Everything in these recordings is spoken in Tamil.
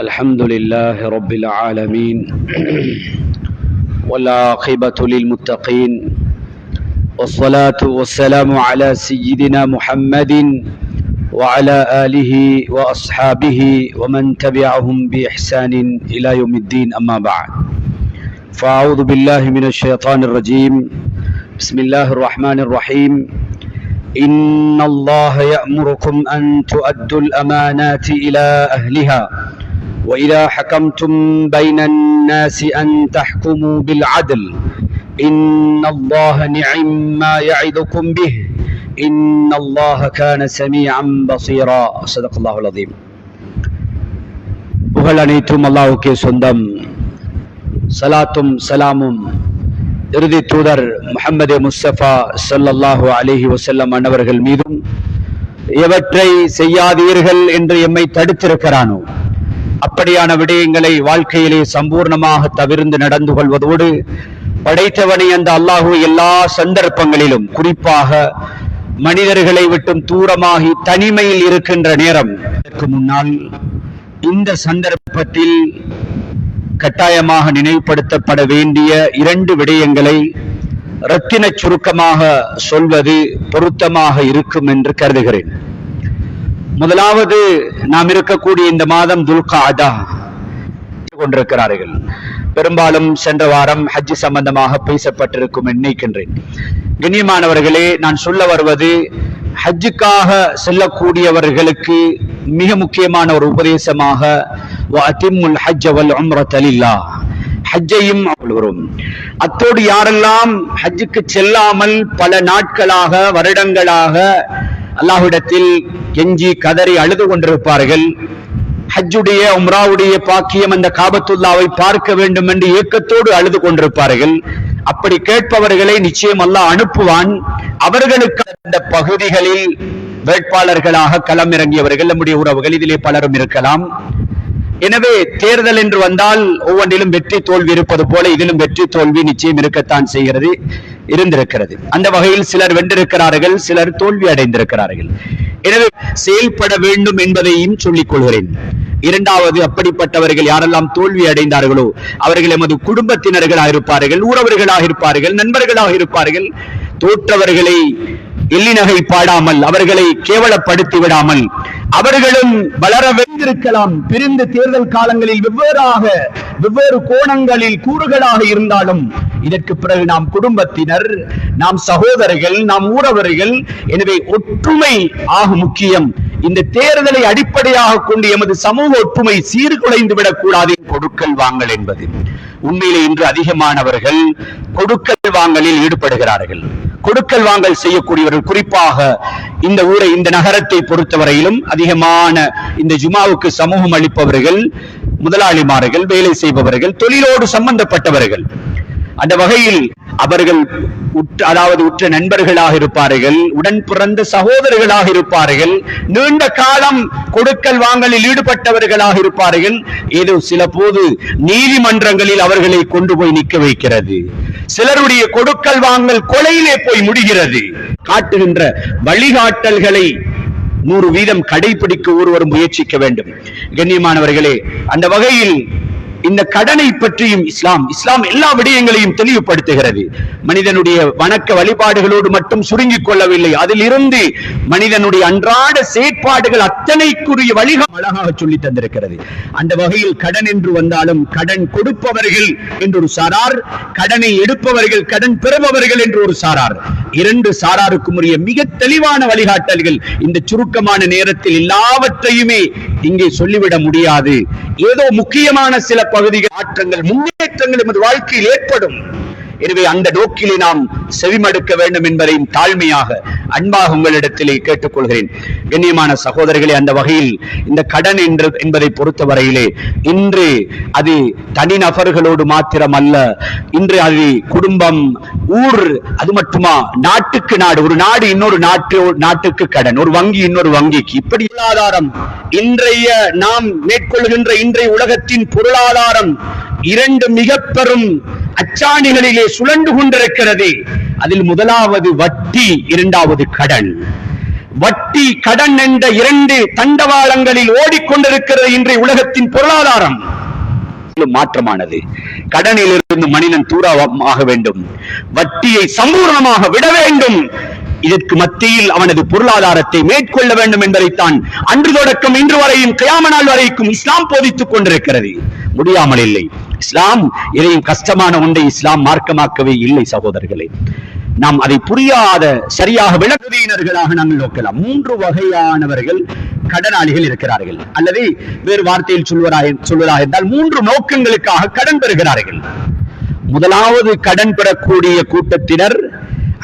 الحمد لله رب العالمين والعاقبة للمتقين والصلاة والسلام على سيدنا محمد وعلى آله وأصحابه ومن تبعهم بإحسان إلى يوم الدين أما بعد. فأعوذ بالله من الشيطان الرجيم. بسم الله الرحمن الرحيم. إن الله يأمركم أن تؤدوا الأمانات إلى أهلها. وإذا حكمتم بين الناس أن تحكموا بالعدل إن الله نعم ما يعظكم به إن الله كان سميعا بصيرا صدق الله العظيم புகழ் அனைத்தும் அல்லாஹ்வுக்கே சொந்தம் சலாத்தும் சலாமும் இறுதி தூதர் முஹம்மது முஸ்தபா ஸல்லல்லாஹு அலைஹி வஸல்லம் அன்னவர்கள் மீதும் எவற்றை செய்யாதீர்கள் என்று எம்மை தடுத்திருக்கிறானோ அப்படியான விடயங்களை வாழ்க்கையிலே சம்பூர்ணமாக தவிர்ந்து நடந்து கொள்வதோடு படைத்தவனை அந்த அல்லாஹு எல்லா சந்தர்ப்பங்களிலும் குறிப்பாக மனிதர்களை விட்டும் தூரமாகி தனிமையில் இருக்கின்ற நேரம். இதற்கு முன்னால் இந்த சந்தர்ப்பத்தில் கட்டாயமாக நினைவுபடுத்தப்பட வேண்டிய இரண்டு விடயங்களை ரத்தின சுருக்கமாக சொல்வது பொருத்தமாக இருக்கும் என்று கருதுகிறேன். முதலாவது நாம் இருக்கக்கூடிய இந்த மாதம் துல்காதா கொண்டிருக்கிறார்கள். பெரும்பாலும் சென்ற வாரம் ஹஜ் சம்பந்தமாக பேசப்பட்டிருக்கும் நினைக்கின்றேன் கண்ணியமானவர்களே நான் சொல்ல வருவது ஹஜ்ஜுக்காக செல்லக்கூடியவர்களுக்கு மிக முக்கியமான ஒரு உபதேசமாக வஅதிம்முல் ஹஜ்ஜ வல் உம்ரத ஹஜ்ஜையும் வரும் அத்தோடு யாரெல்லாம் ஹஜ்ஜுக்கு செல்லாமல் பல நாட்களாக வருடங்களாக அல்லாஹ்விடத்தில் கெஞ்சி கதறி அழுது கொண்டிருப்பார்கள். ஹஜ்ஜுடைய உம்ராவுடைய பாக்கியம் அந்த காபத்துல்லாவை பார்க்க வேண்டும் என்று ஏக்கத்தோடு அழுது கொண்டிருப்பார்கள். அப்படி கேட்பவர்களை நிச்சயம் அல்லாஹ் அனுப்புவான். அவர்களுக்கு அந்த பகுதிகளில் வேட்பாளர்களாக களமிறங்கியவர்கள் நம்முடைய உறவுகள் இதிலே பலரும் இருக்கலாம். எனவே தேர்தல் என்று வந்தால் ஒவ்வொன்றிலும் வெற்றி தோல்வி இருப்பது போல இதிலும் வெற்றி தோல்வி நிச்சயம் இருக்கத்தான் செய்கிறது இருந்திருக்கிறது. அந்த வகையில் சிலர் வென்றிருக்கிறார்கள் சிலர் தோல்வி அடைந்திருக்கிறார்கள். எனவே செயல்பட வேண்டும் என்பதையும் சொல்லிக் கொள்கிறேன். இரண்டாவது அப்படிப்பட்டவர்கள் யாரெல்லாம் தோல்வி அடைந்தார்களோ அவர்கள் எமது குடும்பத்தினர்களாக இருப்பார்கள் உறவர்களாக இருப்பார்கள் நண்பர்களாக இருப்பார்கள் தோற்றவர்களை எல்லினகை பாடாமல் அவர்களை கேவலப்படுத்தி விடாமல் அவர்களும் வளர வைத்திருக்கலாம். பிரிந்து தேர்தல் காலங்களில் வெவ்வேறாக வெவ்வேறு கோணங்களில் கூறுகளாக இருந்தாலும் இதற்கு பிறகு நாம் குடும்பத்தினர் நாம் சகோதரர்கள் நாம் ஊரவர்கள் எனவே ஒற்றுமை ஆக முக்கியம். இந்த தேர்தலை அடிப்படையாக கொண்டு எமது சமூக ஒற்றுமை சீர்குலைந்து விடக்கூடாது. கொடுக்கல் வாங்கல் என்பது. உண்மையிலே இன்று அதிகமானவர்கள் கொடுக்கல் வாங்கலில் ஈடுபடுகிறார்கள். கொடுக்கல் வாங்கல் செய்யக்கூடியவர்கள் குறிப்பாக இந்த ஊரை இந்த நகரத்தை பொறுத்தவரையிலும் அதிகமான இந்த ஜுமாவுக்கு சமூகம் அளிப்பவர்கள் முதலாளிமார்கள் வேலை செய்பவர்கள் தொழிலோடு சம்பந்தப்பட்டவர்கள். அந்த வகையில் அவர்கள் உற்ற அதாவது உற்ற நண்பர்களாக இருப்பார்கள் உடன் பிறந்த சகோதரர்களாக இருப்பார்கள் நீண்ட காலம் கொடுக்கல் வாங்கலில் ஈடுபட்டவர்களாக இருப்பார்கள். ஏதோ சில போது நீதிமன்றங்களில் அவர்களை கொண்டு போய் நிற்க வைக்கிறது. சிலருடைய கொடுக்கல் வாங்கல் கொலையிலே போய் முடிகிறது. காட்டுகின்ற வழிகாட்டல்களை நூறு வீதம் கடைபிடிக்க ஒருவர் முயற்சிக்க வேண்டும். கண்ணியமானவர்களே அந்த வகையில் இந்த கடனை பற்றியும் இஸ்லாம் இஸ்லாம் எல்லா விடயங்களையும் தெளிவுபடுத்துகிறது. மனிதனுடைய வணக்க வழிபாடுகளோடு மட்டும் சுருங்கிக் கொள்ளவில்லை. அதிலிருந்து மனிதனுடைய அன்றாட செயற்பாடுகள் அத்தனைக்குரிய வழிகள் அழகாக சொல்லி தந்திருக்கிறது. அந்த வகையில் கடன் என்று வந்தாலும் கடன் கொடுப்பவர்கள் என்று ஒரு சாரார் கடனை எடுப்பவர்கள் கடன் பெறுபவர்கள் என்று ஒரு சாரார். இரண்டு சாராருக்கும் உரிய மிக தெளிவான வழிகாட்டல்கள் இந்த சுருக்கமான நேரத்தில் எல்லாவற்றையுமே இங்கே சொல்லிவிட முடியாது. ஏதோ முக்கியமான சில பகுதிகள் மாற்றங்கள் முன்னேற்றங்கள் எமது வாழ்க்கையில் ஏற்படும். எனவே அந்த நோக்கிலே நாம் செவிமடுக்க வேண்டும் என்பதையும் தாழ்மையாக அன்பாக உங்களிடத்திலே கேட்டுக்கொள்கிறேன். கண்ணியமான சகோதரர்களே அந்த வகையில் இந்த கடன் என்று என்பதை பொறுத்தவரையிலே இன்று அது தனிநபர்களோடு மாத்திரம் அல்ல இன்று அது குடும்பம் ஊர் அது மட்டுமா நாட்டுக்கு நாடு ஒரு நாடு இன்னொரு நாட்டு நாட்டுக்கு கடன் ஒரு வங்கி இன்னொரு வங்கிக்கு. இப்படி பொருளாதாரம் இன்றைய நாம் மேற்கொள்கின்ற இன்றைய உலகத்தின் பொருளாதாரம் இரண்டு மிக பெரும் அச்சாணிகளிலே சுழண்டு கொண்டிருக்கிறது. அதில் முதலாவது வட்டி இரண்டாவது கடன். வட்டி கடன் என்ற இரண்டு தண்டவாளங்களில் ஓடிக்கொண்டிருக்கிறது இன்றைய உலகத்தின் பொருளாதாரம். மாற்றமானது. கடனிலிருந்து மனிதன் தூரமாக வேண்டும். வட்டியை சம்பூர்ணமாக விட வேண்டும். இதற்கு மத்தியில் அவனது பொருளாதாரத்தை மேற்கொள்ள வேண்டும் என்பதைத்தான் அன்று தொடக்கம் இன்று வரையும் கயாம நாள் வரைக்கும் இஸ்லாம் போதித்துக் கொண்டிருக்கிறது. முடியாமல் இல்லை. இஸ்லாம் எதையும் கஷ்டமான ஒன்றை இஸ்லாம் மார்க்கமாக்கவே இல்லை சகோதரர்களே. நாம் அதை புரியாத சரியாக விளக்குதியினர்களாக நாங்கள் நோக்கலாம். மூன்று வகையானவர்கள் கடனாளிகள் இருக்கிறார்கள். அல்லது வேறு வார்த்தையில் சொல்வதாக சொல்வதாக இருந்தால் மூன்று நோக்கங்களுக்காக கடன் பெறுகிறார்கள். முதலாவது கடன் பெறக்கூடிய கூட்டத்தினர்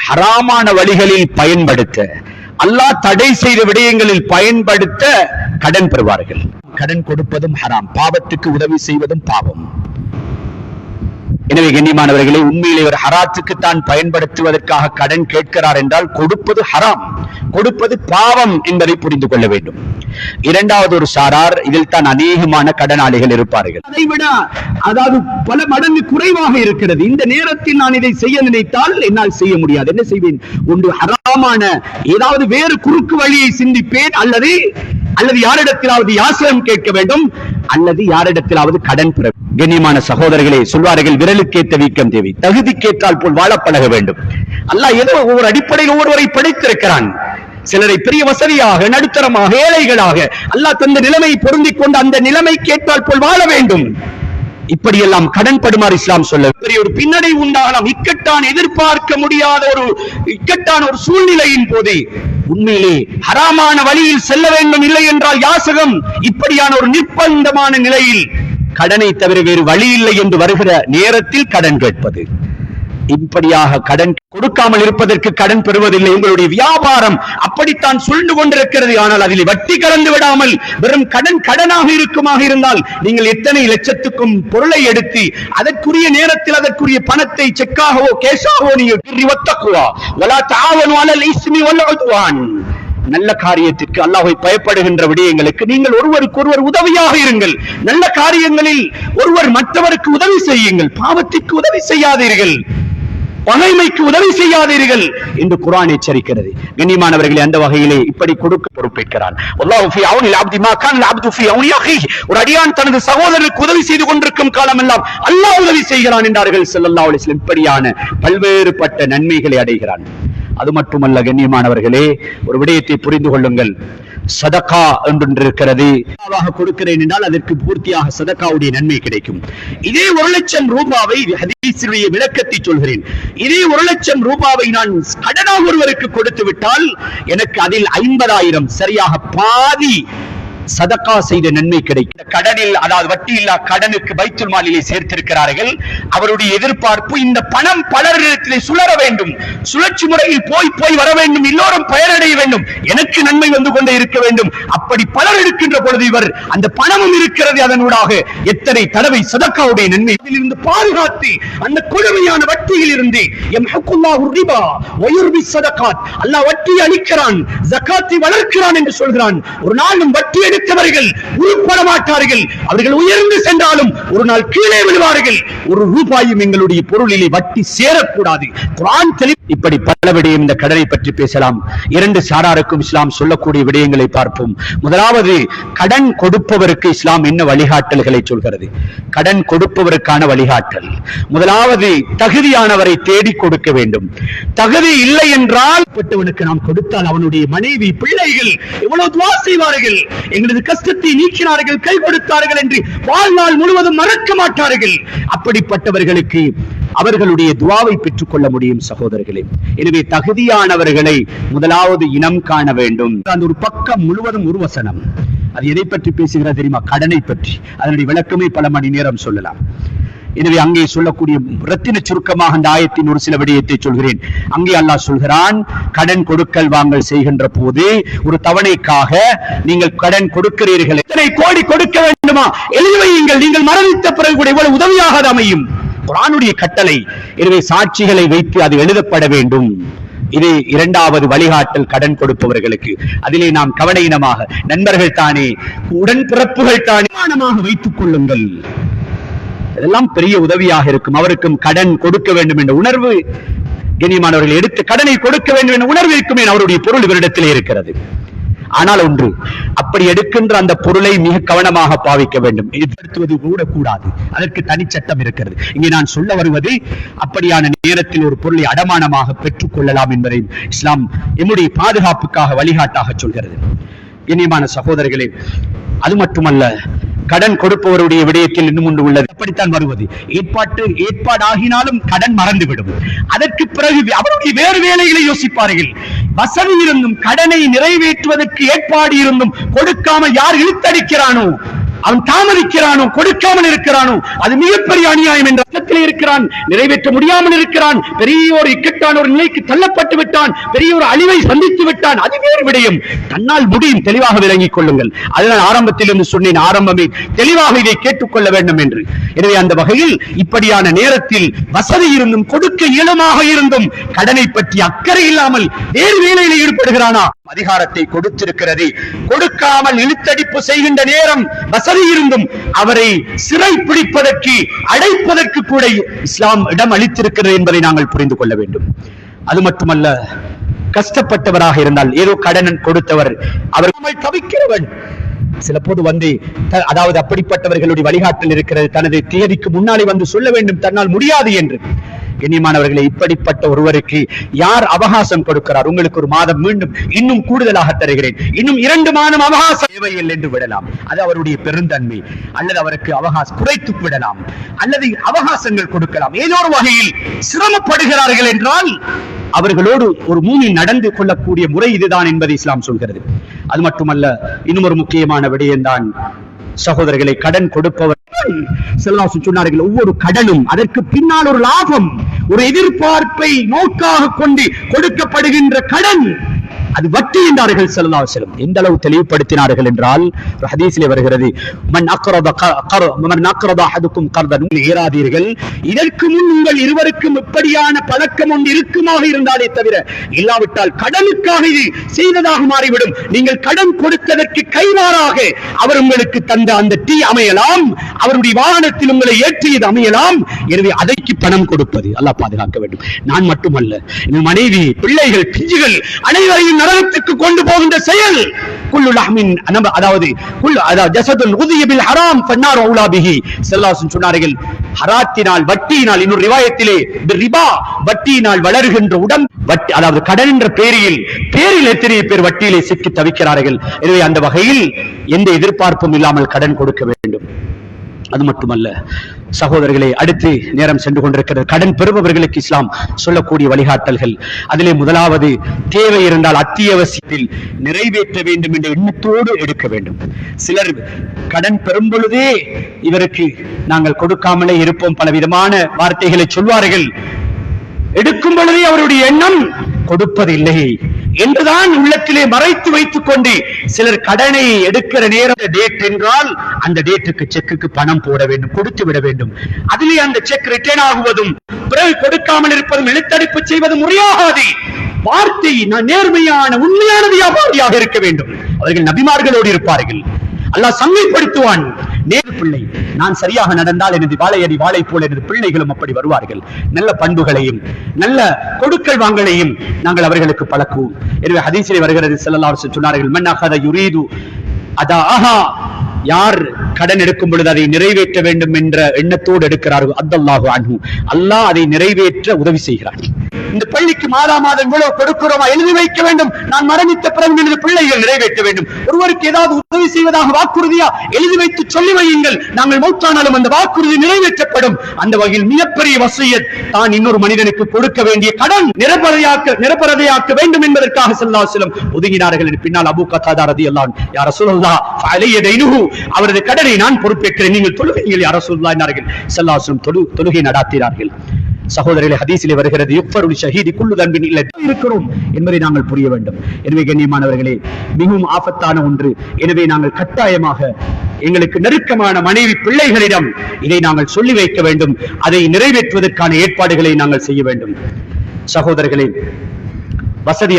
ஹராமான வழிகளில் பயன்படுத்த அல்லாஹ் தடை செய்த விடயங்களில் பயன்படுத்த கடன் பெறுவார்கள். கடன் கொடுப்பதும் ஹராம் பாவத்துக்கு உதவி செய்வதும் பாவம். எனவே கண்ணியமானவர்களே உண்மையிலே ஒரு ஹராத்துக்கு தான் பயன்படுத்துவதற்காக கடன் கேட்கிறார் என்றால் கொடுப்பது ஹராம் கொடுப்பது பாவம் என்பதை புரிந்து கொள்ள வேண்டும். இரண்டாவது ஒரு சாரார் இதில் தான் அநேகமான கடனாளிகள் இருப்பார்கள். அதை விட அதாவது பல மடங்கு குறைவாக இருக்கிறது. இந்த நேரத்தில் நான் இதை செய்ய நினைத்தால் என்னால் செய்ய முடியாது. என்ன செய்வேன்? ஒன்று ஹராமான ஏதாவது வேறு குறுக்கு வழியை சிந்திப்பேன் அல்லது அல்லது யாரிடத்திலாவது யாசனம் கேட்க வேண்டும் அல்லது யாரிடத்திலாவது கடன் பெற கண்ணியமான சகோதரர்களே சொல்வார்கள் விரலுக்கேற்ற வீக்கம் தேவை. தகுதிக்கேற்றால் போல் வாழ பழக வேண்டும். அல்லாஹ் ஏதோ ஒவ்வொரு அடிப்படையில் ஒவ்வொருவரை படைத்திருக்கிறான் சிலரை பெரிய வசதியாக நடுத்தரமாக ஏழைகளாக அல்லாஹ் தந்த நிலைமை பொருந்திக் கொண்டு அந்த நிலைமை கேட்டால் போல் வாழ வேண்டும். இப்படியெல்லாம் கடன் படுமாறு இஸ்லாம் சொல்ல பெரிய ஒரு பின்னடை உண்டாகலாம். இக்கட்டான் எதிர்பார்க்க முடியாத ஒரு இக்கட்டான ஒரு சூழ்நிலையின் போது உண்மையிலே ஹராமான வழியில் செல்ல வேண்டும் இல்லை என்றால் யாசகம். இப்படியான ஒரு நிர்பந்தமான நிலையில் கடனை தவிர வேறு வழி இல்லை என்று வருகிற நேரத்தில் கடன் கேட்பது. இப்படியாக கடன் கொடுக்காமல் இருப்பதற்கு கடன் பெறுவதில்லை. உங்களுடைய வியாபாரம் அப்படித்தான் சுழ்ந்து கொண்டிருக்கிறது. ஆனால் அதில் வட்டி கலந்து விடாமல் வெறும் கடன் கடனாக இருக்குமாக இருந்தால் நீங்கள் எத்தனை லட்சத்துக்கும் பொருளை எடுத்து அதற்குரிய நேரத்தில் அதற்குரிய பணத்தை செக்காகவோ கேஷாகவோ நீங்கள் நல்ல காரியத்திற்கு அல்லாஹை பயப்படுகின்ற விடயங்களுக்கு நீங்கள் ஒருவருக்கு ஒருவர் உதவியாக இருங்கள். நல்ல காரியங்களில் ஒருவர் மற்றவருக்கு உதவி செய்யுங்கள். பாவத்திற்கு உதவி செய்யாதீர்கள். பகைமைக்கு உதவி செய்யாதீர்கள் என்று குரான் எச்சரிக்கிறது. கண்ணியமானவர்களை அந்த வகையிலே இப்படி கொடுக்க பொறுப்பேற்கிறான். அல்லாஹ் ஒரு அடியான் தனது சகோதரருக்கு உதவி செய்து கொண்டிருக்கும் காலமெல்லாம் அல்லாஹ் உதவி செய்கிறான் என்றார்கள். செல்லல்லா இப்படியான பல்வேறுபட்ட நன்மைகளை அடைகிறான். அது மட்டுமல்ல கண்ணியமானவர்களே ஒரு விடயத்தை புரிந்து கொள்ளுங்கள். சதக்கா என்று இருக்கிறது கொடுக்கிறேன் என்றால் அதற்கு பூர்த்தியாக சதக்காவுடைய நன்மை கிடைக்கும். இதே ஒரு லட்சம் ரூபாவை ஹதீசினுடைய விளக்கத்தை சொல்கிறேன். இதே ஒரு லட்சம் ரூபாவை நான் கடனாக ஒருவருக்கு கொடுத்து விட்டால் எனக்கு அதில் ஐம்பதாயிரம் சரியாக பாதி சதக்கா செய்த நன்மை கிடைக்கும். கடனில் அதாவது வட்டி இல்லா கடனுக்கு பைத்துல் மாலிலே சேர்த்திருக்கிறார்கள். அவருடைய எதிர்பார்ப்பு இந்த பணம் பலரிடத்திலே சுழற வேண்டும். சுழற்சி முறையில் போய் போய் வர வேண்டும். எல்லோரும் பயனடைய வேண்டும். எனக்கு நன்மை வந்து கொண்டே இருக்க வேண்டும். அப்படி பலர் இருக்கின்ற பொழுது இவர் அந்த பணமும் இருக்கிறது அதனூடாக எத்தனை தடவை சதக்காவுடைய நன்மை. இருந்து பாதுகாத்து அந்த கொடுமையான வட்டியில் இருந்து எம் ஹக்குல்லா ரிபா ஒயுர்பி சதக்காத். அல்லாஹ் வட்டி அளிக்கிறான் ஜகாத்தை வளர்க்கிறான் என்று சொல்கிறான். ஒரு நாளும் வட்டியை எடுத்தவர்கள் உருப்பட மாட்டார்கள் அவர்கள் உயர்ந்து சென்றாலும் ஒரு நாள் கீழே விழுவார்கள். ஒரு ரூபாயும் எங்களுடைய பொருளிலே வட்டி சேரக்கூடாது. குரான் தெளி இப்படி பல விடயம் இந்த கடனை பற்றி பேசலாம். இரண்டு சாராருக்கும் இஸ்லாம் சொல்லக்கூடிய விடயங்களை பார்ப்போம். முதலாவது கடன் கொடுப்பவருக்கு இஸ்லாம் என்ன வழிகாட்டல்களை சொல்கிறது? கடன் கொடுப்பவருக்கான வழிகாட்டல். முதலாவது தகுதியானவரை தேடி கொடுக்க வேண்டும். தகுதி இல்லை என்றால் பட்டவனுக்கு நாம் கொடுத்தால் அவனுடைய மனைவி பிள்ளைகள் எவ்வளவு துவா செய்வார்கள்? எங்களது கஷ்டத்தை நீக்கினார்கள் கை கொடுத்தார்கள் என்று வாழ்நாள் முழுவதும் மறக்க மாட்டார்கள். அப்படிப்பட்டவர்களுக்கு அவர்களுடைய துவாவை பெற்றுக் கொள்ள முடியும் சகோதரர்களே. எனவே தகுதியானவர்களை முதலாவது இனம் காண வேண்டும். அந்த ஒரு பக்கம் முழுவதும் உருவசனம் அது எதை பற்றி பேசுகிறது தெரியுமா? கடனை பற்றி. அதனுடைய விளக்கமே பல மணி நேரம் சொல்லலாம். எனவே அங்கே சொல்லக்கூடிய ரத்தின சுருக்கமாக அந்த ஆயத்தின் ஒரு சில விடயத்தை சொல்கிறேன். அங்கே அல்லாஹ் சொல்கிறான் கடன் கொடுக்கல் வாங்கல் செய்கின்ற போது ஒரு தவணைக்காக நீங்கள் கடன் கொடுக்கிறீர்கள். எத்தனை கோடி கொடுக்க வேண்டுமா? எழுதிவையுங்கள் நீங்கள் மரணித்த பிறகு கூட இவ்வளவு உதவியாக அது அமையும். குரானுடைய கட்டளை. எனவே சாட்சிகளை வைத்து அது எழுதப்பட வேண்டும். இது இரண்டாவது வழிகாட்டல் கடன் கொடுப்பவர்களுக்கு. அதிலே நாம் கவனையினமாக நண்பர்கள் தானே உடன்பிறப்புகள் தானே வைத்துக் கொள்ளுங்கள். இதெல்லாம் பெரிய உதவியாக இருக்கும். அவருக்கும் கடன் கொடுக்க வேண்டும் என்ற உணர்வு கண்ணியமானவர்கள் எடுத்து கடனை கொடுக்க வேண்டும் என்ற உணர்வு இருக்குமே அவருடைய பொருள் இவரிடத்திலே இருக்கிறது. ஆனால் ஒன்று அப்படி எடுக்கின்ற அந்த பொருளை மிக கவனமாக பாவிக்க வேண்டும். எதிர்த்துவது கூட கூடாது அதற்கு தனிச்சட்டம் இருக்கிறது. இங்கே நான் சொல்ல வருவது அப்படியான நேரத்தில் ஒரு பொருளை அடமானமாக பெற்றுக் கொள்ளலாம் என்பதை இஸ்லாம் எம்முடைய பாதுகாப்புக்காக வழிகாட்டாக சொல்கிறது. இனியமான சகோதரர்களே அது மட்டுமல்ல கடன் கொடுப்பவருடைய விடயத்தில் இன்னும் ஒன்று உள்ளது. அப்படித்தான் வருவது. ஏற்பாட்டு ஏற்பாடாகினாலும் கடன் மறந்துவிடும். அதற்கு பிறகு அவருடைய வேறு வேலைகளை யோசிப்பார்கள். வசதி இருந்தும் கடனை நிறைவேற்றுவதற்கு ஏற்பாடு இருந்தும் கொடுக்காமல் யார் இழுத்தடிக்கிறானோ? அவன் தாமதிக்கிறானோ கொடுக்காமல் இருக்கிறானோ அது மிகப்பெரிய அநியாயம் என்ற அர்த்தத்தில் இருக்கிறான். நிறைவேற்ற முடியாமல் இருக்கிறான். பெரிய ஒரு இக்கட்டான ஒரு நிலைக்கு தள்ளப்பட்டு விட்டான். பெரிய ஒரு அழிவை சந்தித்து விட்டான். அது வேறு விடயம். தன்னால் முடியும். தெளிவாக விளங்கிக் கொள்ளுங்கள். அதனால் ஆரம்பத்தில் இருந்து சொன்னேன் ஆரம்பமே தெளிவாக இதை கேட்டுக்கொள்ள வேண்டும் என்று. எனவே அந்த வகையில் இப்படியான நேரத்தில் வசதி இருந்தும் கொடுக்க இயலமாக இருந்தும் கடனை பற்றி அக்கறை இல்லாமல் வேறு வேலையில் ஈடுபடுகிறானா? அதிகாரத்தை கொடுத்திருக்கிறது. கொடுக்காமல் இழுத்தடிப்பு செய்கின்ற நேரம் வசதி இருந்தும் அவரை சிறை பிடிப்பதற்கு அடைப்பதற்கு கூட இஸ்லாம் இடம் அளித்திருக்கிறது என்பதை நாங்கள் புரிந்து கொள்ள வேண்டும். அது மட்டுமல்ல கஷ்டப்பட்டவராக இருந்தால் ஏதோ கடன் கொடுத்தவர் அவர் தவிக்கிறவன். சில போது வந்து அதாவது அப்படிப்பட்டவர்களுடைய வழிகாட்டல் இருக்கிறது. தனது தேதிக்கு முன்னாலே வந்து சொல்ல வேண்டும் தன்னால் முடியாது என்று. கண்ணியமானவர்களே இப்படிப்பட்ட ஒருவருக்கு யார் அவகாசம் கொடுக்கிறார்? உங்களுக்கு ஒரு மாதம் மீண்டும் இன்னும் கூடுதலாக தருகிறேன். இன்னும் இரண்டு மாதம் அவகாசம் தேவையில்லை என்று விடலாம். அது அவருடைய பெருந்தன்மை. அல்லது அவருக்கு அவகாசம் குறைத்து விடலாம். அல்லது அவகாசங்கள் கொடுக்கலாம். ஏதோ ஒரு வகையில் சிரமப்படுகிறார்கள் என்றால் அவர்களோடு ஒரு மூமின் நடந்து கொள்ளக்கூடிய முறை இதுதான் என்பதை இஸ்லாம் சொல்கிறது. அது மட்டுமல்ல இன்னும் ஒரு முக்கியமான விடயம்தான் சகோதரர்களை கடன் கொடுப்பவர் செல்லாசு சொன்னார்கள் ஒவ்வொரு கடனும் அதற்கு பின்னால் ஒரு லாபம் ஒரு எதிர்பார்ப்பை நோக்காக கொண்டு கொடுக்கப்படுகின்ற கடன் அது வட்டி என்றார்கள் ஸல்லல்லாஹு செல்லும் எந்த அளவு தெளிவுபடுத்தினார்கள் என்றால் ஹதீஸிலே வருகிறது மன் கர்தன் ஏறாதீர்கள் இதற்கு முன் உங்கள் இருவருக்கும் இப்படியான பழக்கம் ஒன்று இருக்குமாக இருந்தாலே தவிர இல்லாவிட்டால் கடனுக்காக இது செய்ததாக மாறிவிடும். நீங்கள் கடன் கொடுத்ததற்கு கைமாறாக அவர் உங்களுக்கு தந்த அந்த டீ அமையலாம் அவருடைய வாகனத்தில் உங்களை ஏற்றியது அமையலாம். எனவே அதைக்கு பணம் கொடுப்பது அல்லாஹ் பாதுகாக்க வேண்டும். நான் மட்டுமல்ல என் மனைவி பிள்ளைகள் பிஞ்சுகள் அனைவரையும் நரகத்திற்கு கொண்டு போகின்ற செயல். குல்லு லஹ்மின் அதாவது குல் அதாவது ஜசதுல் உதிய பில் ஹராம் ஃபன்னார் அவுலா பிஹி. ஸல்லல்லாஹு சொன்னார்கள் ஹராத்தினால் வட்டியினால் இன்னொரு ரிவாயத்திலே ரிபா வட்டியினால் வளர்கின்ற உடம் வட்டி அதாவது கடன் என்ற பேரில் பேரில் எத்தனை பேர் வட்டியிலே சிக்கி தவிக்கிறார்கள். எனவே அந்த வகையில் எந்த எதிர்பார்ப்பும் இல்லாமல் கடன் கொடுக்க வேண்டும். அது மட்டுமல்ல சகோதரர்களை அடுத்து நேரம் சென்று கொண்டிருக்கிறது. கடன் பெறுபவர்களுக்கு இஸ்லாம் சொல்லக்கூடிய வழிகாட்டல்கள். அதிலே முதலாவது தேவை இருந்தால் அத்தியாவசியத்தில் நிறைவேற்ற வேண்டும் என்ற எண்ணத்தோடு எடுக்க வேண்டும். சிலர் கடன் பெறும் பொழுதே இவருக்கு நாங்கள் கொடுக்காமலே இருப்போம். பல விதமான வார்த்தைகளை சொல்வார்கள். எடுக்கும் பொழுதே அவருடைய எண்ணம் கொடுப்பதில்லை. என்றுதான் உள்ளத்திலே மறைத்து வைத்துக் கொண்டு சிலர் கடனை எடுக்கிற நேரம் டேட் என்றால் அந்த டேட்டுக்கு செக்குக்கு பணம் போட வேண்டும் கொடுத்து விட வேண்டும். அதிலே அந்த செக் ரிட்டர்ன் ஆகுவதும் பிறகு கொடுக்காமல் இருப்பதும் எழுத்தடிப்பு செய்வதும் முறையாகாது. வார்த்தை நேர்மையான உண்மையான வியாபாரியாக இருக்க வேண்டும். அவர்கள் நபிமார்களோடு இருப்பார்கள். அல்லாஹ் சங்கைப்படுத்துவான் நேரு பிள்ளை. நான் சரியாக நடந்தால் எனது வாழையடி வாழை போல எனது பிள்ளைகளும் அப்படி வருவார்கள். நல்ல பண்புகளையும் நல்ல கொடுக்கல் வாங்கலையும் நாங்கள் அவர்களுக்கு பழக்குவோம். எனவே ஹதீஸிலே வருகிறது செல்லலாறு சொன்னார்கள் மன்னாகாத யுரீது அதா ஆஹா யார் கடன் எடுக்கும் பொழுது அதை நிறைவேற்ற வேண்டும் என்ற எண்ணத்தோடு எடுக்கிறார்கள் அத்தல்லாஹு அன்ஹு. அல்லாஹ் அதை நிறைவேற்ற உதவி செய்கிறான். இந்த பள்ளிக்கு மாதா மாதம் இவ்வளவு கொடுக்கிறோமா? எழுதி வைக்க வேண்டும். நான் மரணித்த பிறகு எனது பிள்ளைகள் நிறைவேற்ற வேண்டும். ஒருவருக்கு ஏதாவது உதவி செய்வதாக வாக்குறுதியா? எழுதி வைத்து சொல்லி வையுங்கள். நாங்கள் மௌத்தானாலும் அந்த வாக்குறுதி நிறைவேற்றப்படும். அந்த வகையில் மிகப்பெரிய வசியத் தான் இன்னொரு மனிதனுக்கு கொடுக்க வேண்டிய கடன். நிரபரையாக்க நிரபரதையாக்க வேண்டும் என்பதற்காக செல்லா அலைஹி ஒதுங்கினார்கள். பின்னால் அபூ கத்தாதா எல்லாம் அன்ஹு. யா ரசூலுல்லாஹ் அவரது கடனை நான் பொறுப்பேற்கிறேன். நீங்கள் தொழுகையில் யார ரசூலுல்லாஹ் என்றார்கள் தொழு தொழுகை நடாத்தினார்கள். சகோதரர்களே ஹதீசிலே வருகிறது யுக்ஃபருல் ஷஹீதி குள்ளு தன்பின் இல்லை இருக்கிறோம் என்பதை நாங்கள் புரிய வேண்டும். எனவே கண்ணியமானவர்களே மிகவும் ஆபத்தான ஒன்று. எனவே நாங்கள் கட்டாயமாக எங்களுக்கு நெருக்கமான மனைவி பிள்ளைகளிடம் இதை நாங்கள் சொல்லி வைக்க வேண்டும். அதை நிறைவேற்றுவதற்கான ஏற்பாடுகளை நாங்கள் செய்ய வேண்டும். சகோதரர்களே வசதி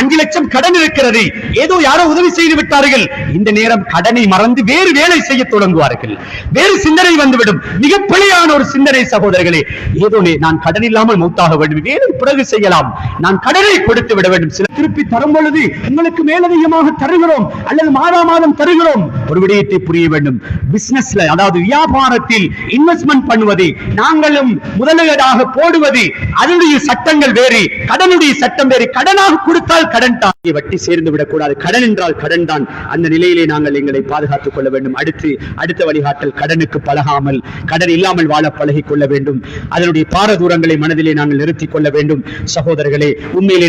அஞ்சு லட்சம் கடன் இருக்கிறது. ஏதோ யாரோ உதவி செய்து விட்டார்கள். இந்த நேரம் கடனை மறந்து வேறு வேலை செய்ய தொடங்குவார்கள். வேறு சிந்தனை வந்துவிடும். மிக பிழையான ஒரு சிந்தனை சகோதரர்களே ஏதோ நான் கடன் இல்லாமல் மூத்தாக வேண்டும். வேறு பிறகு செய்யலாம். நான் கடனை கொடுத்து விட வேண்டும். சில திருப்பி தரும் பொழுது உங்களுக்கு மேலதிகமாக தருகிறோம். அல்லது மாதா மாதம் தருகிறோம். ஒரு விடயத்தை புரிய வேண்டும். பிசினஸ்ல அதாவது வியாபாரத்தில் இன்வெஸ்ட்மெண்ட் பண்ணுவது நாங்களும் முதலீடாக போடுவது அதனுடைய சட்டங்கள் வேறு கடனுடைய சட்டம் வேறு கடனாக கொடுத்தால் கடன் தான். வட்டி சேர்ந்து விடக்கூடாது. கடன் என்றால் கடன் தான். அந்த நிலையிலே நாங்கள் எங்களை பாதுகாத்துக் கொள்ள வேண்டும். அடுத்து அடுத்த வழிகாட்டல் கடனுக்கு பழகாமல் கடன் இல்லாமல் வாழ பழகிக் கொள்ள வேண்டும். அதனுடைய பாரதூரங்களை மனதிலே நாங்கள் நிறுத்திக் கொள்ள வேண்டும். சகோதரர்களே உண்மையிலே